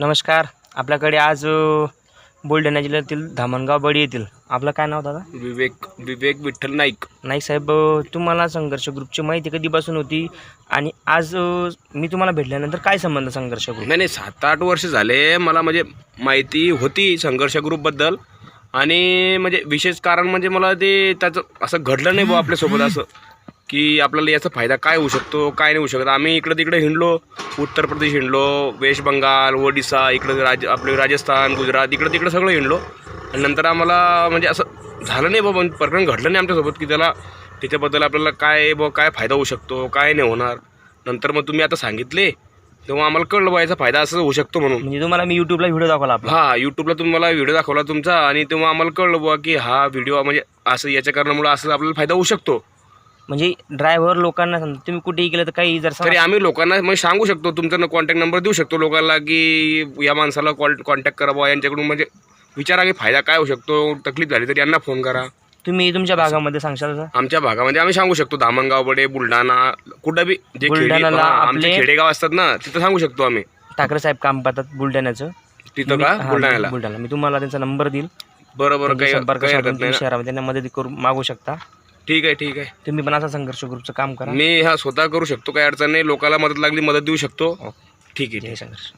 नमस्कार. आपल्याकडे आज बुलढाणा जिल्ह्यातील धामणगाव बडी येथील. आपलं काय नाव दादा? विवेक विवेक विठ्ठल नाईक. नाही साहेब तुम्हाला संघर्ष ग्रुपची माहिती कधीपासून होती? आणि आज मी तुम्हाला भेटल्यानंतर काय संबंध संघर्ष ग्रुप? नाही नाही सात आठ वर्ष झाले. मला म्हणजे माहिती होती संघर्ष ग्रुपबद्दल आणि म्हणजे विशेष कारण म्हणजे मला ते त्याचं असं घडलं नाही बुवा आपल्यासोबत असं. की आपल्याला याचा फायदा काय होऊ शकतो काय नाही होऊ शकत. आम्ही इकडं तिकडे हिंडलो उत्तर प्रदेश हिंडलो वेस्ट बंगाल ओडिसा इकडं राज आपले राजस्थान गुजरात इकडं तिकडं सगळं हिंडलो. आणि नंतर आम्हाला म्हणजे असं झालं नाही बाबा प्रकरण घडलं नाही आमच्यासोबत की त्याला त्याच्याबद्दल आपल्याला काय बुवा काय फायदा होऊ शकतो काय नाही होणार. नंतर मग तुम्ही आता सांगितले तेव्हा आम्हाला कळलं बा याचा फायदा असं होऊ शकतो म्हणून. म्हणजे तुम्हाला मी युट्यूबला व्हिडिओ दाखवला आपला. हा युट्यूबला तुम्हाला व्हिडिओ दाखवला तुमचा आणि तेव्हा आम्हाला कळलं बुवा की हा व्हिडिओ म्हणजे असं याच्या कारणामुळे असं आपल्याला फायदा होऊ शकतो. म्हणजे ड्रायव्हर लोकांना समजा तुम्ही कुठेही गेलं तर काही जर तरी समजा- आम्ही लोकांना म्हणजे सांगू शकतो तुमचा कॉन्टॅक्ट नंबर देऊ शकतो लोकांना की या माणसाला कॉल कॉन्टॅक्ट करा बुवा यांच्याकडून म्हणजे विचारा की फायदा काय होऊ शकतो तकलीफ झाली तर यांना फोन करा. तुम्ही तुमच्या भागामध्ये सांगशाल का? आमच्या भागामध्ये आम्ही सांगू शकतो धामणगाव बडे बुलढाणा कुठं बी जे खेडी बुलढाणाला हा, आमचे आपले- खेडेगाव असतात ना तिथं सांगू शकतो आम्ही. ठाकरे साहेब काम पाहतात बुलढाण्याचं. तिथं मी- का? हा, बुलढाण्याला. बुलढाणा. मी तुम्हाला त्यांचा नंबर देईल. बरं बरं त्यांची काही संपर्क काही साधून हरकत नाही. ना. शहरामध्ये त्यांना मदत करू मागू शकता. ठीक आहे ठीक आहे. तुम्ही पण असा संघर्ष ग्रुपचं काम करा. मी हा स्वतः करू शकतो काही अडचण नाही. लोकांना मदत लागली मदत देऊ शकतो. ठीक आहे ठीक आहे. संघर्ष.